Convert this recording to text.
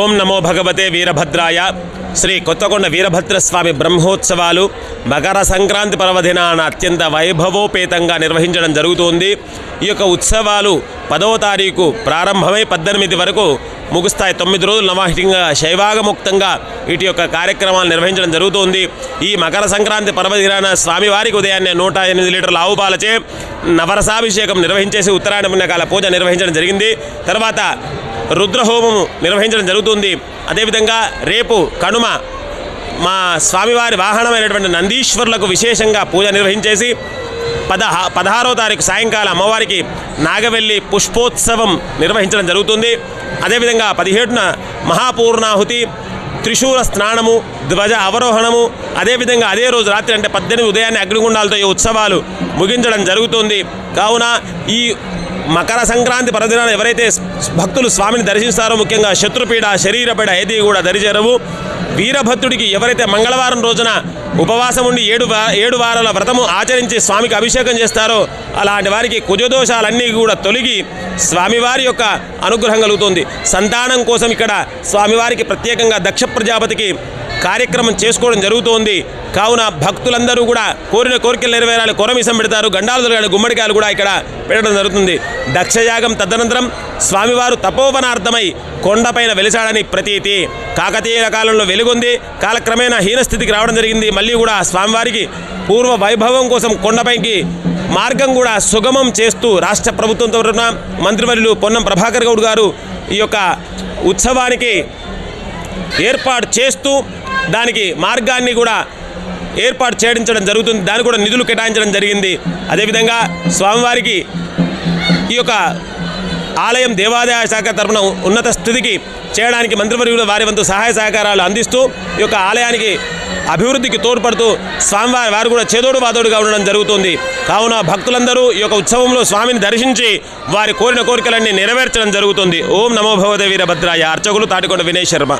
ఓం నమో భగవతే వీరభద్రాయ. శ్రీ కొత్తకొండ వీరభద్రస్వామి బ్రహ్మోత్సవాలు మకర సంక్రాంతి పర్వదినాన అత్యంత వైభవోపేతంగా నిర్వహించడం జరుగుతోంది. ఈ యొక్క ఉత్సవాలు పదవ తారీఖు ప్రారంభమై పద్దెనిమిది వరకు ముగుస్తాయి. తొమ్మిది రోజులు నవాహితంగా శైవాగముక్తంగా వీటి యొక్క కార్యక్రమాలు నిర్వహించడం జరుగుతోంది. ఈ మకర సంక్రాంతి పర్వదినాన స్వామివారికి ఉదయాన్నే నూట ఎనిమిది లీటర్ల ఆవు పాలచే నవరసాభిషేకం నిర్వహించేసి ఉత్తరాయణ పుణ్యకాల పూజ నిర్వహించడం జరిగింది. తర్వాత రుద్రహోమము నిర్వహించడం జరుగుతుంది. అదేవిధంగా రేపు కనుమ మా స్వామివారి వాహనమైనటువంటి నందీశ్వరులకు విశేషంగా పూజ నిర్వహించేసి పదహ పదహారో తారీఖు సాయంకాలం అమ్మవారికి నాగవెల్లి పుష్పోత్సవం నిర్వహించడం జరుగుతుంది. అదేవిధంగా పదిహేడున మహాపూర్ణాహుతి త్రిశూల స్నానము ధ్వజ అవరోహణము అదేవిధంగా అదే రోజు రాత్రి అంటే పద్దెనిమిది ఉదయాన్నే అగ్నిగుండాలతో ఈ ఉత్సవాలు ముగించడం జరుగుతుంది. కావున ఈ మకర సంక్రాంతి పర్వదినాన ఎవరైతే భక్తులు స్వామిని దర్శిస్తారో ముఖ్యంగా శత్రుపీడ శరీరపీడ ఏది కూడా దరిచేరవు. వీరభద్రుడికి ఎవరైతే మంగళవారం రోజున ఉపవాసం ఉండి ఏడు ఏడు వారాల వ్రతము ఆచరించి స్వామికి అభిషేకం చేస్తారో అలాంటి వారికి కుజదోషాలన్నీ కూడా తొలగి స్వామివారి యొక్క అనుగ్రహం కలుగుతుంది. సంతానం కోసం ఇక్కడ స్వామివారికి ప్రత్యేకంగా దక్ష ప్రజాపతికి కార్యక్రమం చేసుకోవడం జరుగుతోంది. కావున భక్తులందరూ కూడా కోరిన కోరికలు నెరవేరాలి. కొరమీసం పెడతారు. గండాలు దొరగాలి గుమ్మడికాయలు కూడా ఇక్కడ పెట్టడం జరుగుతుంది. దక్షయాగం తదనంతరం స్వామివారు తపోవనార్థమై కొండపైన వెలిసాడని ప్రతీతి. కాకతీయ కాలంలో వెలుగొంది. కాలక్రమేణా హీనస్థితికి రావడం జరిగింది. మళ్ళీ కూడా స్వామివారికి పూర్వ వైభవం కోసం కొండపైకి మార్గం కూడా సుగమం చేస్తూ రాష్ట్ర ప్రభుత్వం తరఫున మంత్రివర్యులు పొన్నం ప్రభాకర్ గౌడ్ గారు ఈ యొక్క ఉత్సవానికి ఏర్పాటు చేస్తూ దానికి మార్గాన్ని కూడా ఏర్పాటు చేయించడం జరుగుతుంది. దానికి కూడా నిధులు కేటాయించడం జరిగింది. అదేవిధంగా స్వామివారికి ఈ యొక్క ఆలయం దేవాదాయ శాఖ తరఫున ఉన్నత స్థితికి చేయడానికి మంత్రివర్యులు వారి వంతు సహాయ సహకారాలు అందిస్తూ ఈ యొక్క ఆలయానికి అభివృద్ధికి తోడ్పడుతూ స్వామివారి వారు కూడా చేదోడు వాదోడుగా ఉండడం జరుగుతుంది. కావున భక్తులందరూ ఈ యొక్క ఉత్సవంలో స్వామిని దర్శించి వారి కోరిన కోరికలన్నీ నెరవేర్చడం జరుగుతుంది. ఓం నమో భగవతే వీరభద్రాయ. అర్చకులు తాటికొండ వినయ్ శర్మ.